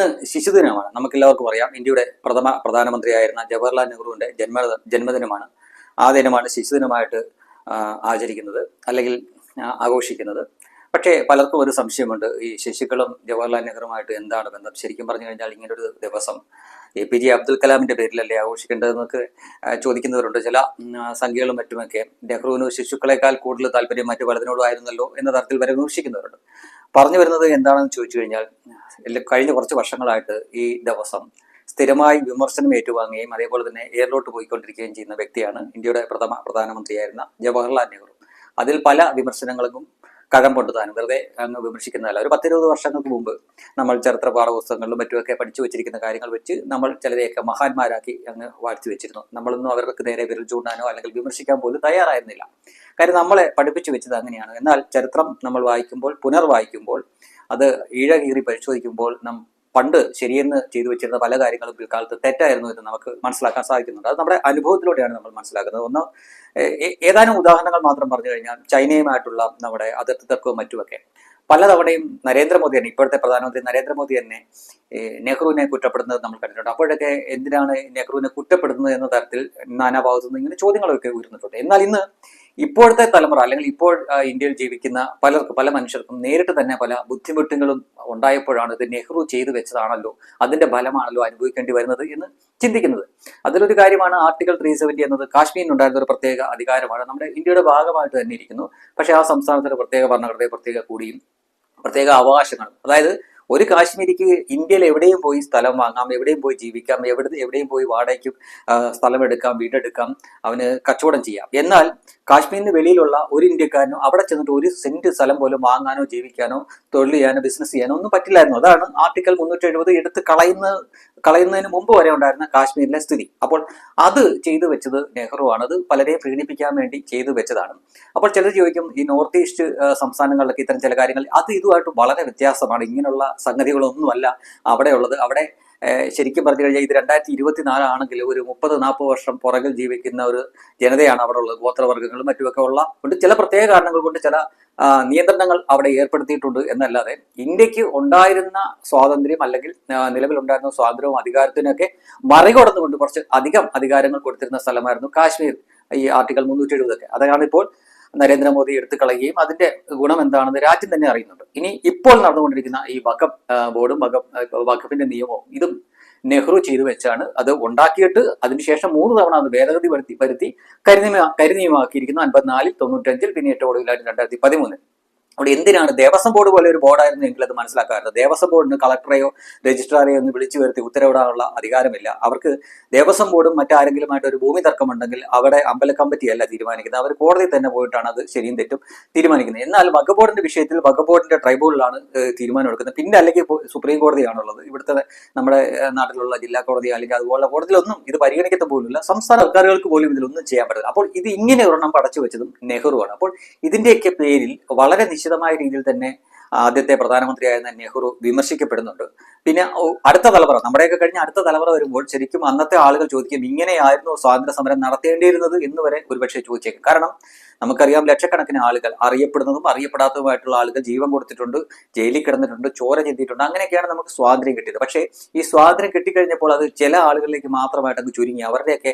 ഇന്ന് ശിശുദിനമാണ് നമുക്കെല്ലാവർക്കും അറിയാം. ഇന്ത്യയുടെ പ്രഥമ പ്രധാനമന്ത്രിയായിരുന്ന ജവഹർലാൽ നെഹ്റുവിന്റെ ജന്മ ജന്മദിനമാണ്. ആ ദിനമാണ് ശിശുദിനമായിട്ട് ആചരിക്കുന്നത് അല്ലെങ്കിൽ ആഘോഷിക്കുന്നത്. പക്ഷേ പലർക്കും ഒരു സംശയമുണ്ട്. ഈ ശിശുക്കളും ജവഹർലാൽ നെഹ്റുമായിട്ട് എന്താണ് ബന്ധം? ശരിക്കും പറഞ്ഞു കഴിഞ്ഞാൽ ഇങ്ങനെ ഒരു ദിവസം എ പി ജെ അബ്ദുൽ കലാമിന്റെ പേരിലല്ലേ ആഘോഷിക്കേണ്ടതെന്നൊക്കെ ചോദിക്കുന്നവരുണ്ട്. ചില സംഖ്യകളും മറ്റുമൊക്കെ നെഹ്റുവിന് ശിശുക്കളെക്കാൾ കൂടുതൽ താല്പര്യം മറ്റു പലതിനോടും ആയിരുന്നല്ലോ എന്ന തരത്തിൽ വരെ വിമർശിക്കുന്നവരുണ്ട്. പറഞ്ഞു വരുന്നത് എന്താണെന്ന് ചോദിച്ചു കഴിഞ്ഞാൽ കഴിഞ്ഞ കുറച്ച് വർഷങ്ങളായിട്ട് ഈ ദിവസം സ്ഥിരമായി വിമർശനം ഏറ്റുവാങ്ങുകയും അതേപോലെ തന്നെ എയറിലോട്ട് പോയിക്കൊണ്ടിരിക്കുകയും ചെയ്യുന്ന വ്യക്തിയാണ് ഇന്ത്യയുടെ പ്രഥമ പ്രധാനമന്ത്രിയായിരുന്ന ജവഹർലാൽ നെഹ്റു. അതിൽ പല വിമർശനങ്ങൾക്കും കഴം കൊണ്ടുതാനും വെറുതെ അങ്ങ് വിമർശിക്കുന്നതല്ല. ഒരു പത്തിരുപത് വർഷങ്ങൾക്ക് മുമ്പ് നമ്മൾ ചരിത്ര പാഠപുസ്തകങ്ങളിലും മറ്റുമൊക്കെ പഠിച്ചു വെച്ചിരിക്കുന്ന കാര്യങ്ങൾ വെച്ച് നമ്മൾ ചിലരെയൊക്കെ മഹാന്മാരാക്കി അങ്ങ് വാഴ്ത്തി വെച്ചിരുന്നു. നമ്മളൊന്നും അവർക്ക് നേരെ വിരൽ ചൂണ്ടാനോ അല്ലെങ്കിൽ വിമർശിക്കാൻ പോലും തയ്യാറായിരുന്നില്ല. കാര്യം നമ്മളെ പഠിപ്പിച്ചു വെച്ചത് അങ്ങനെയാണ്. എന്നാൽ ചരിത്രം നമ്മൾ വായിക്കുമ്പോൾ പുനർ വായിക്കുമ്പോൾ അത് ഈഴ കീറി പരിശോധിക്കുമ്പോൾ നാം പണ്ട് ശരിയെന്ന് ചെയ്തു വെച്ചിരുന്ന പല കാര്യങ്ങളും പിൽക്കാലത്ത് തെറ്റായിരുന്നു എന്ന് നമുക്ക് മനസ്സിലാക്കാൻ സാധിക്കുന്നുണ്ട്. അത് നമ്മുടെ അനുഭവത്തിലൂടെയാണ് നമ്മൾ മനസ്സിലാക്കുന്നത്. ഒന്ന് ഏതാനും ഉദാഹരണങ്ങൾ മാത്രം പറഞ്ഞു കഴിഞ്ഞാൽ ചൈനയുമായിട്ടുള്ള നമ്മുടെ അതിർത്തി തർക്കവും മറ്റുമൊക്കെ. പലതവണയും നരേന്ദ്രമോദി തന്നെ ഇപ്പോഴത്തെ പ്രധാനമന്ത്രി നരേന്ദ്രമോദി തന്നെ നെഹ്റുവിനെ കുറ്റപ്പെടുന്നത് നമ്മൾ കണ്ടിട്ടുണ്ട്. അപ്പോഴൊക്കെ എന്തിനാണ് നെഹ്റുവിനെ കുറ്റപ്പെടുന്നത് എന്ന തരത്തിൽ നാനാഭാഗത്തു നിന്ന് ഇങ്ങനെ ചോദ്യങ്ങളൊക്കെ ഉയർന്നിട്ടുണ്ട് എന്നാൽ ഇന്ന് ഇപ്പോഴത്തെ തലമുറ അല്ലെങ്കിൽ ഇപ്പോൾ ഇന്ത്യയിൽ ജീവിക്കുന്ന പലർക്കും പല മനുഷ്യർക്കും നേരിട്ട് തന്നെ പല ബുദ്ധിമുട്ടുകളും ഉണ്ടായപ്പോഴാണ് ഇത് നെഹ്റു ചെയ്തു വെച്ചതാണല്ലോ അതിന്റെ ഫലമാണല്ലോ അനുഭവിക്കേണ്ടി വരുന്നത് എന്ന് ചിന്തിക്കുന്നത്. അതിലൊരു കാര്യമാണ് ആർട്ടിക്കൽ ത്രീ സെവന്റി എന്നത്. കാശ്മീരിനുണ്ടായിരുന്ന ഒരു പ്രത്യേക അധികാരമാണ്. നമ്മുടെ ഇന്ത്യയുടെ ഭാഗമായിട്ട് തന്നെ ഇരിക്കുന്നു. പക്ഷേ ആ സംസ്ഥാനത്തിന് പ്രത്യേക ഭരണഘടനയെ പ്രത്യേക കൂടിയും പ്രത്യേക അവകാശങ്ങൾ അതായത് ഒരു കാശ്മീരിക്ക് ഇന്ത്യയിൽ എവിടെയും പോയി സ്ഥലം വാങ്ങാം എവിടെയും പോയി ജീവിക്കാം എവിടെ എവിടെയും പോയി വാടകയ്ക്ക് സ്ഥലം എടുക്കാം വീടെടുക്കാം അവന് കച്ചവടം ചെയ്യാം. എന്നാൽ കാശ്മീരിന് വെളിയിലുള്ള ഒരു ഇന്ത്യക്കാരനോ അവിടെ ചെന്നിട്ട് ഒരു സെന്റ് സ്ഥലം പോലും വാങ്ങാനോ ജീവിക്കാനോ തൊഴിൽ ചെയ്യാനോ ബിസിനസ് ചെയ്യാനോ ഒന്നും പറ്റില്ലായിരുന്നു. അതാണ് ആർട്ടിക്കൽ മുന്നൂറ്റി എഴുപത് എടുത്ത് കളയുന്ന കളയുന്നതിന് മുമ്പ് വരെ ഉണ്ടായിരുന്ന കാശ്മീരിലെ സ്ഥിതി. അപ്പോൾ അത് ചെയ്തു വെച്ചത് നെഹ്റു ആണ് അത് പലരെ പ്രീണിപ്പിക്കാൻ വേണ്ടി ചെയ്തു വെച്ചതാണ്. അപ്പോൾ ചിലർ ചോദിക്കും ഈ നോർത്ത് ഈസ്റ്റ് സംസ്ഥാനങ്ങളിലൊക്കെ ഇത്തരം ചില കാര്യങ്ങൾ അത് ഇതുമായിട്ട് വളരെ വ്യത്യാസമാണ്. ഇങ്ങനെയുള്ള സംഗതികളൊന്നുമല്ല അവിടെയുള്ളത്. അവിടെ ശരിക്കും പറഞ്ഞു കഴിഞ്ഞാൽ ഇത് രണ്ടായിരത്തി ഇരുപത്തിനാലാണെങ്കിൽ ഒരു മുപ്പത് നാൽപ്പത് വർഷം പുറകിൽ ജീവിക്കുന്ന ഒരു ജനതയാണ് അവിടെ ഉള്ളത്. ഗോത്രവർഗങ്ങളും മറ്റുമൊക്കെ ഉള്ള കൊണ്ട് ചില പ്രത്യേക കാരണങ്ങൾ കൊണ്ട് ചില നിയന്ത്രണങ്ങൾ അവിടെ ഏർപ്പെടുത്തിയിട്ടുണ്ട് എന്നല്ലാതെ ഇന്ത്യയ്ക്ക് ഉണ്ടായിരുന്ന സ്വാതന്ത്ര്യം അല്ലെങ്കിൽ നിലവിലുണ്ടായിരുന്ന സ്വാതന്ത്ര്യവും അധികാരത്തിനൊക്കെ മറികടന്നുകൊണ്ട് കുറച്ച് അധികം അധികാരങ്ങൾ കൊടുത്തിരുന്ന സ്ഥലമായിരുന്നു കാശ്മീർ. ഈ ആർട്ടിക്കൽ മുന്നൂറ്റി എഴുപതൊക്കെ അതാണ് ഇപ്പോൾ നരേന്ദ്രമോദി എടുത്തു കളയുകയും അതിന്റെ ഗുണം എന്താണെന്ന് രാജ്യം തന്നെ അറിയുന്നുണ്ട്. ഇനി ഇപ്പോൾ നടന്നുകൊണ്ടിരിക്കുന്ന ഈ വഖഫ് ബോർഡും വഖഫ് വഖഫിന്റെ നിയമവും ഇതും നെഹ്റു ചെയ്തു വെച്ചാണ് അത് ഉണ്ടാക്കിയിട്ട് അതിനുശേഷം മൂന്ന് തവണ അത് ഭേദഗതി വരുത്തി വരുത്തി കരിനിയമ കരിനിയമമാക്കിയിരിക്കുന്നു അൻപത്തിനാലിൽ തൊണ്ണൂറ്റഞ്ചിൽ പിന്നെ ഏറ്റവും ഒടുവിലായിട്ട് രണ്ടായിരത്തി പതിമൂന്നിൽ. അവിടെ എന്തിനാണ്? ദേവസ്വം ബോർഡ് പോലെ ഒരു ബോർഡായിരുന്നു എങ്കിൽ അത് മനസ്സിലാക്കാറുണ്ട് ദേവസ്വം ബോർഡിന് കളക്ടറെയോ രജിസ്ട്രാറെയോ ഒന്ന് വിളിച്ചു വരുത്തി ഉത്തരവിടാനുള്ള അധികാരമില്ല. അവർക്ക് ദേവസ്വം ബോർഡും മറ്റാരെങ്കിലുമായിട്ട് ഒരു ഭൂമി തർക്കമുണ്ടെങ്കിൽ അവിടെ അമ്പല കമ്മിറ്റിയല്ല തീരുമാനിക്കുന്നത്. അവർ കോടതി തന്നെ പോയിട്ടാണ് അത് ശരിയും തെറ്റും തീരുമാനിക്കുന്നത്. എന്നാൽ വകബോർഡിന്റെ ബോർഡിന്റെ വിഷയത്തിൽ വകബോർഡിന്റെ ബോർഡിന്റെ ട്രൈബ്യൂണലാണ് തീരുമാനം എടുക്കുന്നത് പിന്നെ അല്ലെങ്കിൽ സുപ്രീം കോടതിയാണുള്ളത്. ഇവിടുത്തെ നമ്മുടെ നാട്ടിലുള്ള ജില്ലാ കോടതി അല്ലെങ്കിൽ അതുപോലുള്ള കോടതിയിലൊന്നും ഇത് പരിഗണിക്കത്ത പോലുമില്ല. സംസ്ഥാന സർക്കാരുകൾക്ക് പോലും ഇതിലൊന്നും ചെയ്യാൻ പറ്റില്ല. അപ്പോൾ ഇത് ഇങ്ങനെ ഒരെണ്ണം പടച്ചു വെച്ചതും നെഹ്റുവാണ്. അപ്പോൾ ഇതിന്റെയൊക്കെ പേരിൽ വളരെ നിശ്ചിതമായ രീതിയിൽ തന്നെ ആദ്യത്തെ പ്രധാനമന്ത്രിയായിരുന്ന നെഹ്റു വിമർശിക്കപ്പെടുന്നുണ്ട്. പിന്നെ അടുത്ത തലമുറ നമ്മുടെയൊക്കെ കഴിഞ്ഞ അടുത്ത തലമുറ വരുമ്പോൾ ശരിക്കും അന്നത്തെ ആളുകൾ ചോദിക്കും ഇങ്ങനെയായിരുന്നു സ്വാതന്ത്ര്യ സമരം നടത്തേണ്ടിയിരുന്നത്? എന്ന് വരെ ഒരുപക്ഷെ ചോദിച്ചേക്കും. കാരണം നമുക്കറിയാം ലക്ഷക്കണക്കിന് ആളുകൾ അറിയപ്പെടുന്നതും അറിയപ്പെടാത്തതുമായിട്ടുള്ള ആളുകൾ ജീവൻ കൊടുത്തിട്ടുണ്ട് ജയിലിൽ കിടന്നിട്ടുണ്ട് ചോര ചിന്തിയിട്ടുണ്ട് അങ്ങനെയൊക്കെയാണ് നമുക്ക് സ്വാതന്ത്ര്യം കിട്ടിയത്. പക്ഷേ ഈ സ്വാതന്ത്ര്യം കിട്ടിക്കഴിഞ്ഞപ്പോൾ അത് ചില ആളുകളിലേക്ക് മാത്രമായിട്ട് അങ്ങ് ചുരുങ്ങി. അവരുടെയൊക്കെ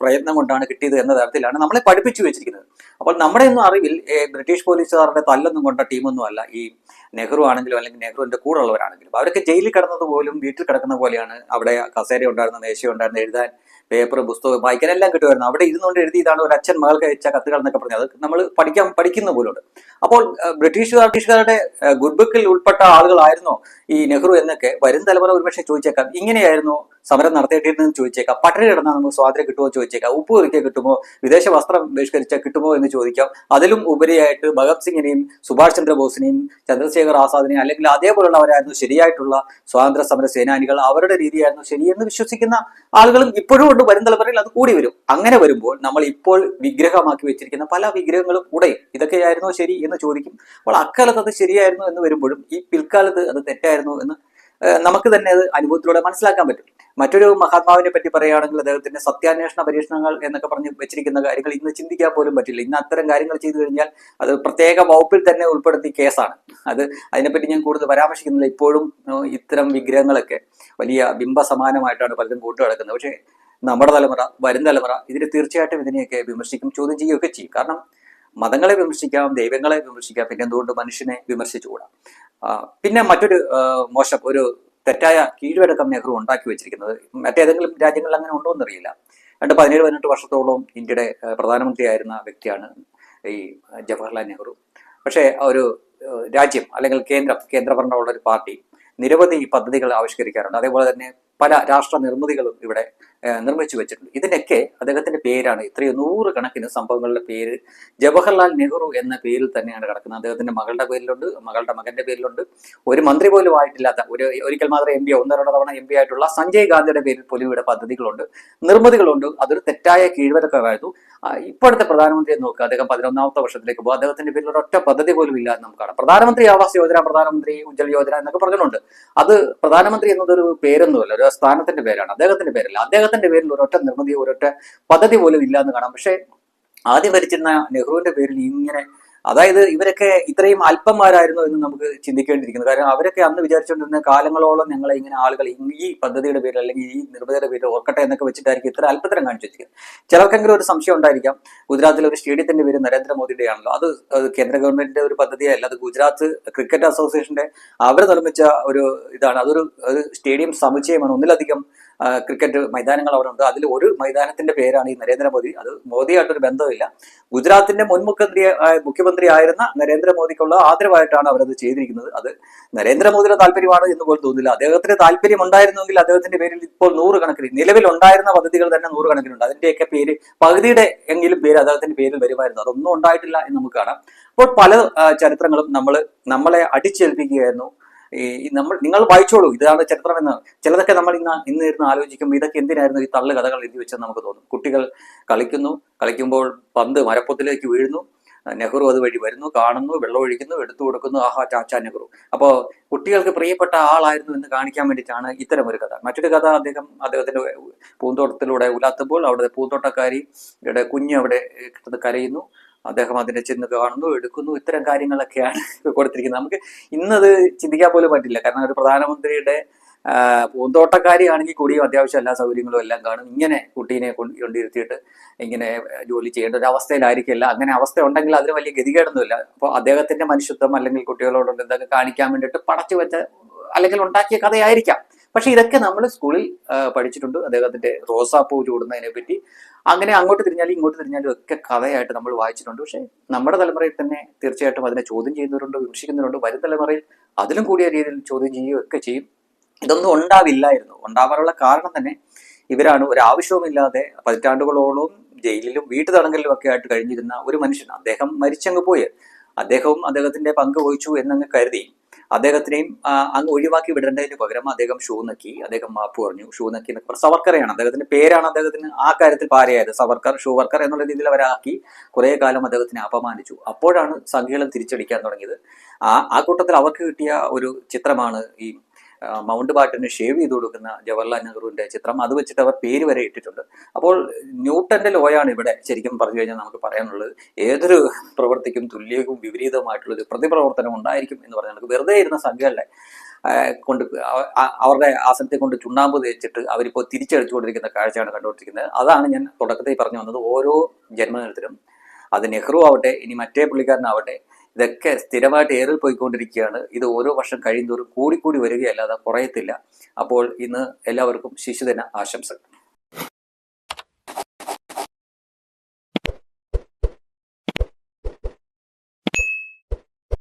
പ്രയത്നം കൊണ്ടാണ് കിട്ടിയത് എന്ന തരത്തിലാണ് നമ്മളെ പഠിപ്പിച്ചു വെച്ചിരിക്കുന്നത്. അപ്പോൾ നമ്മുടെ ഒന്നും അറിവിൽ ബ്രിട്ടീഷ് പോലീസുകാരുടെ തല്ലൊന്നും കൊണ്ട ടീമൊന്നും അല്ല. ഈ നെഹ്റു ആണെങ്കിലും അല്ലെങ്കിൽ നെഹ്റുവിന്റെ കൂടെ ഉള്ളവരാണെങ്കിലും. അവരൊക്കെ ജയിലിൽ കിടന്നത് പോലും വീട്ടിൽ കിടക്കുന്ന പോലെയാണ് അവിടെ കസേര ഉണ്ടായിരുന്ന മേശ ഉണ്ടായിരുന്ന എഴുതാൻ പേപ്പർ പുസ്തകം വായിക്കാൻ എല്ലാം കിട്ടുമായിരുന്നു. അവിടെ ഇരുന്നുകൊണ്ട് എഴുതി ഇതാണ് ഒരു അച്ഛൻ മകൾക്ക് അയച്ച കത്തുകൾ എന്നൊക്കെ പറഞ്ഞത് നമ്മൾ പഠിക്കാൻ പഠിക്കുന്ന പോലുണ്ട്. അപ്പോൾ ബ്രിട്ടീഷുകാർ ബ്രിട്ടീഷുകാരുടെ ഗുഡ് ബുക്കിൽ ഉൾപ്പെട്ട ആളുകളായിരുന്നോ ഈ നെഹ്റു എന്നൊക്കെ വരും തലമുറ ഒരുപക്ഷെ ചോദിച്ചേക്കാം. ഇങ്ങനെയായിരുന്നു സമരം നടത്തിയിട്ടിരുന്നെന്ന് ചോദിച്ചേക്കാം. പട്ടണി കിടന്നാൽ നമുക്ക് സ്വാതന്ത്ര്യം കിട്ടുമോ ചോദിച്ചേക്കാം. ഉപ്പ് കുറിക്കാൻ കിട്ടുമോ? വിദേശ വസ്ത്രം ബഹിഷ്കരിച്ചാൽ കിട്ടുമോ എന്ന് ചോദിക്കാം. അതിലും ഉപരിയായിട്ട് ഭഗത് സിംഗിനെയും സുഭാഷ് ചന്ദ്രബോസിനെയും ചന്ദ്രശേഖർ ആസാദിനെയും അല്ലെങ്കിൽ അതേപോലുള്ളവരായിരുന്നു ശരിയായിട്ടുള്ള സ്വാതന്ത്ര്യ സമര സേനാനികൾ. അവരുടെ രീതിയായിരുന്നു ശരിയെന്ന് വിശ്വസിക്കുന്ന ആളുകളും ഇപ്പോഴും ഉണ്ട് വരും തലമുറയിൽ അത് കൂടി വരും. അങ്ങനെ വരുമ്പോൾ നമ്മൾ ഇപ്പോൾ വിഗ്രഹമാക്കി വെച്ചിരിക്കുന്ന പല വിഗ്രഹങ്ങളും ഉടയും ഇതൊക്കെയായിരുന്നോ ശരി എന്ന് ചോദിക്കും. അപ്പോൾ അക്കാലത്ത് അത് ശരിയായിരുന്നു എന്ന് വരുമ്പോഴും ഈ പിൽക്കാലത്ത് അത് തെറ്റായിരുന്നു എന്ന് നമുക്ക് തന്നെ അത് അനുഭവത്തിലൂടെ മനസ്സിലാക്കാൻ പറ്റും. മറ്റൊരു മഹാത്മാവിനെ പറ്റി പറയുകയാണെങ്കിൽ അദ്ദേഹത്തിന്റെ സത്യാന്വേഷണ പരീക്ഷണങ്ങൾ എന്നൊക്കെ പറഞ്ഞ് വെച്ചിരിക്കുന്ന കാര്യങ്ങൾ ഇന്ന് ചിന്തിക്കാൻ പോലും പറ്റില്ല. ഇന്ന് അത്തരം കാര്യങ്ങൾ ചെയ്തു കഴിഞ്ഞാൽ അത് പ്രത്യേക വകുപ്പിൽ തന്നെ ഉൾപ്പെടുത്തി കേസാണ്. അത് അതിനെപ്പറ്റി ഞാൻ കൂടുതൽ പരാമർശിക്കുന്നില്ല. ഇപ്പോഴും ഇത്തരം വിഗ്രഹങ്ങളൊക്കെ വലിയ ബിംബ സമാനമായിട്ടാണ് പലരും കൂട്ടു കിടക്കുന്നത് പക്ഷേ നമ്മുടെ തലമുറ വരും തലമുറ ഇതിന് തീർച്ചയായിട്ടും ഇതിനെയൊക്കെ വിമർശിക്കും ചോദ്യം ചെയ്യുകയൊക്കെ ചെയ്യും. കാരണം മതങ്ങളെ വിമർശിക്കാം ദൈവങ്ങളെ വിമർശിക്കാം പിന്നെ എന്തുകൊണ്ട് മനുഷ്യനെ വിമർശിച്ചുകൂടാ? പിന്നെ മറ്റൊരു മോശം ഒരു തെറ്റായ കീഴ്വഴക്കം നെഹ്റു ഉണ്ടാക്കി വെച്ചിരിക്കുന്നത് മറ്റേതെങ്കിലും രാജ്യങ്ങളിൽ അങ്ങനെ ഉണ്ടോ എന്നറിയില്ല. രണ്ട് പതിനേഴ് പതിനെട്ട് വർഷത്തോളം ഇന്ത്യയുടെ പ്രധാനമന്ത്രിയായിരുന്ന വ്യക്തിയാണ് ഈ ജവഹർലാൽ നെഹ്റു. പക്ഷേ ഒരു രാജ്യം അല്ലെങ്കിൽ കേന്ദ്രം കേന്ദ്രഭരണമുള്ള ഒരു പാർട്ടി നിരവധി പദ്ധതികൾ ആവിഷ്കരിക്കാറുണ്ട്. അതേപോലെ തന്നെ പല രാഷ്ട്ര നിർമ്മിതികളും ഇവിടെ നിർമ്മിച്ചു വെച്ചിട്ടുണ്ട്. ഇതിനൊക്കെ അദ്ദേഹത്തിന്റെ പേരാണ് ഇത്രയും നൂറ് കണക്കിന് സംഭവങ്ങളുടെ പേര്. ജവഹർലാൽ നെഹ്റു എന്ന പേരിൽ തന്നെയാണ് കിടക്കുന്നത്. അദ്ദേഹത്തിന്റെ മകളുടെ പേരിലുണ്ട് മകളുടെ മകന്റെ പേരിലുണ്ട്. ഒരു മന്ത്രി പോലും ആയിട്ടില്ലാത്ത ഒരു ഒരിക്കൽ മാത്രം എം പി ഒന്നോ രണ്ടോ തവണ എം പി ആയിട്ടുള്ള സഞ്ജയ് ഗാന്ധിയുടെ പേരിൽ പോലും ഇവിടെ പദ്ധതികളുണ്ട് നിർമ്മിതികളുണ്ട്. അതൊരു തെറ്റായ കീഴ്വഴക്കമായിരുന്നു. ഇപ്പോഴത്തെ പ്രധാനമന്ത്രിയെ നോക്കുക. അദ്ദേഹം പതിനൊന്നാമത്തെ വർഷത്തിലേക്ക് പോകും. അദ്ദേഹത്തിന്റെ പേരിൽ ഒരൊറ്റ പദ്ധതി പോലും ഇല്ല നമുക്ക് കാണാം പ്രധാനമന്ത്രി ആവാസ് യോജന പ്രധാനമന്ത്രി ഉജ്ജൽ യോജന എന്നൊക്കെ പറഞ്ഞിട്ടുണ്ട്. അത് പ്രധാനമന്ത്രി എന്നതൊരു പേരൊന്നുമല്ല ഒരു സ്ഥാനത്തിന്റെ പേരാണ്. അദ്ദേഹത്തിന്റെ പേരല്ല. അദ്ദേഹത്തിന്റെ പേരിൽ ഒരൊറ്റ നിർമ്മിതി ഒരൊറ്റ പദ്ധതി പോലും ഇല്ല എന്ന് കാണാം. പക്ഷേ ആദ്യം ഭരിച്ചിരുന്ന നെഹ്റുവിന്റെ പേരിൽ ഇങ്ങനെ അതായത് ഇവരൊക്കെ ഇത്രയും അല്പന്മാരായിരുന്നു എന്ന് നമുക്ക് ചിന്തിക്കേണ്ടിയിരിക്കുന്നു. കാരണം അവരൊക്കെ അന്ന് വിചാരിച്ചുകൊണ്ടിരുന്ന കാലങ്ങളോളം ഞങ്ങളെ ഇങ്ങനെ ആളുകൾ ഈ പദ്ധതിയുടെ പേരിൽ അല്ലെങ്കിൽ ഈ നിർമ്മിതിയുടെ പേരിൽ ഓർക്കട്ടെ എന്നൊക്കെ വെച്ചിട്ടായിരിക്കും ഇത്ര അല്പത്തരം കാണിച്ചു വെച്ചിരിക്കുന്നത്. ചിലർക്കെങ്കിലും ഒരു സംശയം ഉണ്ടായിരിക്കാം. ഗുജറാത്തിലെ ഒരു സ്റ്റേഡിയത്തിന്റെ പേര് നരേന്ദ്രമോദിയുടെ ആണല്ലോ അത് കേന്ദ്ര ഗവൺമെന്റിന്റെ ഒരു പദ്ധതിയല്ല അത് ഗുജറാത്ത് ക്രിക്കറ്റ് അസോസിയേഷന്റെ അവർ നിർമ്മിച്ച ഒരു ഇതാണ്. അതൊരു സ്റ്റേഡിയം സമുച്ചയമാണ്. ഒന്നിലധികം ക്രിക്കറ്റ് മൈതാനങ്ങൾ അവിടെ ഉണ്ട്. അതിൽ ഒരു മൈതാനത്തിന്റെ പേരാണ് ഈ നരേന്ദ്രമോദി. അത് മോദിയായിട്ടൊരു ബന്ധമില്ല ഗുജറാത്തിന്റെ മുൻ മുഖ്യമന്ത്രി മുഖ്യമന്ത്രി ആയിരുന്ന നരേന്ദ്രമോദിക്കുള്ള ആദരവായിട്ടാണ് അവരത് ചെയ്തിരിക്കുന്നത്. അത് നരേന്ദ്രമോദിയുടെ താല്പര്യമാണ് എന്ന് പോലും തോന്നുന്നില്ല. അദ്ദേഹത്തിന് താല്പര്യം ഉണ്ടായിരുന്നെങ്കിൽ അദ്ദേഹത്തിന്റെ പേരിൽ ഇപ്പോൾ നൂറുകണക്കിന് നിലവിൽ ഉണ്ടായിരുന്ന പദ്ധതികൾ തന്നെ നൂറുകണക്കിനുണ്ട്. അതിന്റെയൊക്കെ പേര് പകുതിയുടെ എങ്കിലും പേര് അദ്ദേഹത്തിന്റെ പേരിൽ വരുമായിരുന്നു. അതൊന്നും ഉണ്ടായിട്ടില്ല എന്ന് നമുക്ക് കാണാം. അപ്പോൾ പല ചരിത്രങ്ങളും നമ്മൾ നമ്മളെ അടിച്ചേൽപ്പിക്കുകയായിരുന്നു. ഈ നമ്മൾ നിങ്ങൾ വായിച്ചോളൂ. ഇതാണ് ചരിത്രം എന്ന്. ചിലതൊക്കെ നമ്മൾ ഇന്ന് ഇന്ന് ഇരുന്ന് ആലോചിക്കുമ്പോൾ ഇതൊക്കെ എന്തിനായിരുന്നു ഈ തള്ളു കഥകൾ എഴുതി വെച്ചെന്ന് നമുക്ക് തോന്നും. കുട്ടികൾ കളിക്കുന്നു. കളിക്കുമ്പോൾ പന്ത് മരപ്പൊത്തിലേക്ക് വീഴുന്നു. നെഹ്റു അതുവഴി വരുന്നു കാണുന്നു വെള്ളം ഒഴിക്കുന്നു എടുത്തു കൊടുക്കുന്നു. ആഹാ ചാച്ചാ നെഹ്റു. അപ്പോൾ കുട്ടികൾക്ക് പ്രിയപ്പെട്ട ആളായിരുന്നു എന്ന് കാണിക്കാൻ വേണ്ടിയിട്ടാണ് ഇത്തരം ഒരു കഥ. മറ്റൊരു കഥ അദ്ദേഹം അദ്ദേഹത്തിന്റെ പൂന്തോട്ടത്തിലൂടെ ഉലാത്തുമ്പോൾ അവിടെ പൂന്തോട്ടക്കാരിയുടെ കുഞ്ഞ് അവിടെ കരയുന്നു. അദ്ദേഹം അതിനെ ചെന്ന് കാണുന്നു എടുക്കുന്നു. ഇത്തരം കാര്യങ്ങളൊക്കെയാണ് കൊടുത്തിരിക്കുന്നത്. നമുക്ക് ഇന്നത് ചിന്തിക്കാൻ പോലും പറ്റില്ല. കാരണം ഒരു പ്രധാനമന്ത്രിയുടെ പൂന്തോട്ടക്കാരിയാണെങ്കിൽ കൂടിയും അത്യാവശ്യം എല്ലാ സൗകര്യങ്ങളും എല്ലാം കാണും. ഇങ്ങനെ കുട്ടീനെ കൊണ്ട് കൊണ്ടിരുത്തിയിട്ട് ഇങ്ങനെ ജോലി ചെയ്യേണ്ട ഒരു അവസ്ഥയിലായിരിക്കില്ല. അങ്ങനെ അവസ്ഥ ഉണ്ടെങ്കിൽ അതിന് വലിയ ഗതികേടൊന്നുമില്ല. അപ്പോൾ അദ്ദേഹത്തിന്റെ മനുഷ്യത്വം അല്ലെങ്കിൽ കുട്ടികളോടുള്ള ഇതൊക്കെ കാണിക്കാൻ വേണ്ടിയിട്ട് പടച്ചു വെച്ച അല്ലെങ്കിൽ ഉണ്ടാക്കിയ കഥയായിരിക്കാം. പക്ഷെ ഇതൊക്കെ നമ്മൾ സ്കൂളിൽ പഠിച്ചിട്ടുണ്ട്. അദ്ദേഹത്തിന്റെ റോസാപ്പൂ ചൂടുന്നതിനെ പറ്റി അങ്ങനെ അങ്ങോട്ട് തിരിഞ്ഞാലും ഇങ്ങോട്ട് തിരിഞ്ഞാലും ഒക്കെ കഥയായിട്ട് നമ്മൾ വായിച്ചിട്ടുണ്ട്. പക്ഷെ നമ്മുടെ തലമുറയിൽ തന്നെ തീർച്ചയായിട്ടും അതിനെ ചോദ്യം ചെയ്യുന്നവരുണ്ട് വിമർശിക്കുന്നവരുണ്ട്. വരും തലമുറയിൽ അതിലും കൂടിയ രീതിയിൽ ചോദ്യം ചെയ്യുകയും ഒക്കെ ചെയ്യും. ഇതൊന്നും ഉണ്ടാവില്ലായിരുന്നു. ഉണ്ടാവാനുള്ള കാരണം തന്നെ ഇവരാണ്. ഒരു ആവശ്യവുമില്ലാതെ പതിറ്റാണ്ടുകളോളം ജയിലിലും വീട്ടു തടങ്കലിലും ഒക്കെ ആയിട്ട് കഴിഞ്ഞിരുന്ന ഒരു മനുഷ്യൻ. അദ്ദേഹം മരിച്ചങ്ങ് പോയി. അദ്ദേഹവും അദ്ദേഹത്തിന്റെ പങ്ക് വഹിച്ചു എന്നങ്ങ് കരുതി. അദ്ദേഹത്തിനെയും അങ്ങ് ഒഴിവാക്കി വിടേണ്ടതിന് പകരം അദ്ദേഹം ഷൂ നക്കി അദ്ദേഹം മാപ്പ് പറഞ്ഞു. ഷൂ നക്കി എന്നൊക്കെ പറഞ്ഞു. സവർക്കറെയാണ്. അദ്ദേഹത്തിന്റെ പേരാണ് അദ്ദേഹത്തിന് ആ കാര്യത്തിൽ പാരയായത്. സവർക്കർ ഷൂ വർക്കർ എന്നുള്ള രീതിയിൽ അവരാക്കി കുറെ കാലം അദ്ദേഹത്തിനെ അപമാനിച്ചു. അപ്പോഴാണ് സംഘീളം തിരിച്ചടിക്കാൻ തുടങ്ങിയത്. ആ ആ കൂട്ടത്തിൽ അവർക്ക് കിട്ടിയ ഒരു ചിത്രമാണ് ഈ മൗണ്ട് ബാറ്റന് ഷേവ് ചെയ്ത് കൊടുക്കുന്ന ജവഹർലാൽ നെഹ്റുവിന്റെ ചിത്രം. അത് വെച്ചിട്ട് അവർ പേര് വരെ ഇട്ടിട്ടുണ്ട്. അപ്പോൾ ന്യൂട്ടന്റെ ലോയാണ് ഇവിടെ ശരിക്കും പറഞ്ഞു കഴിഞ്ഞാൽ നമുക്ക് പറയാനുള്ളത്. ഏതൊരു പ്രവൃത്തിക്കും തുല്യവും വിപരീതവുമായിട്ടുള്ള ഒരു പ്രതിപ്രവർത്തനം ഉണ്ടായിരിക്കും എന്ന് പറഞ്ഞാൽ വെറുതെ ഇരുന്ന സംഘങ്ങളുടെ കൊണ്ട് അവരുടെ ആസനത്തെ കൊണ്ട് ചുണ്ണാമ്പ് തേച്ചിട്ട് അവരിപ്പോൾ തിരിച്ചടിച്ചുകൊണ്ടിരിക്കുന്ന കാഴ്ചയാണ് കണ്ടുകൊണ്ടിരിക്കുന്നത്. അതാണ് ഞാൻ തുടക്കത്തിൽ പറഞ്ഞു വന്നത്. ഓരോ ജന്മദിനത്തിലും അത് നെഹ്റു ആവട്ടെ ഇനി മറ്റേ പുള്ളിക്കാരനാവട്ടെ ഇതൊക്കെ സ്ഥിരമായിട്ട് ഏറിൽ പോയിക്കൊണ്ടിരിക്കുകയാണ്. ഇത് ഓരോ വർഷം കഴിയുന്നതോറും കൂടിക്കൂടി വരികയല്ലാതെ കുറയത്തില്ല. അപ്പോൾ ഇന്ന് എല്ലാവർക്കും ശിശുദിന ആശംസകൾ.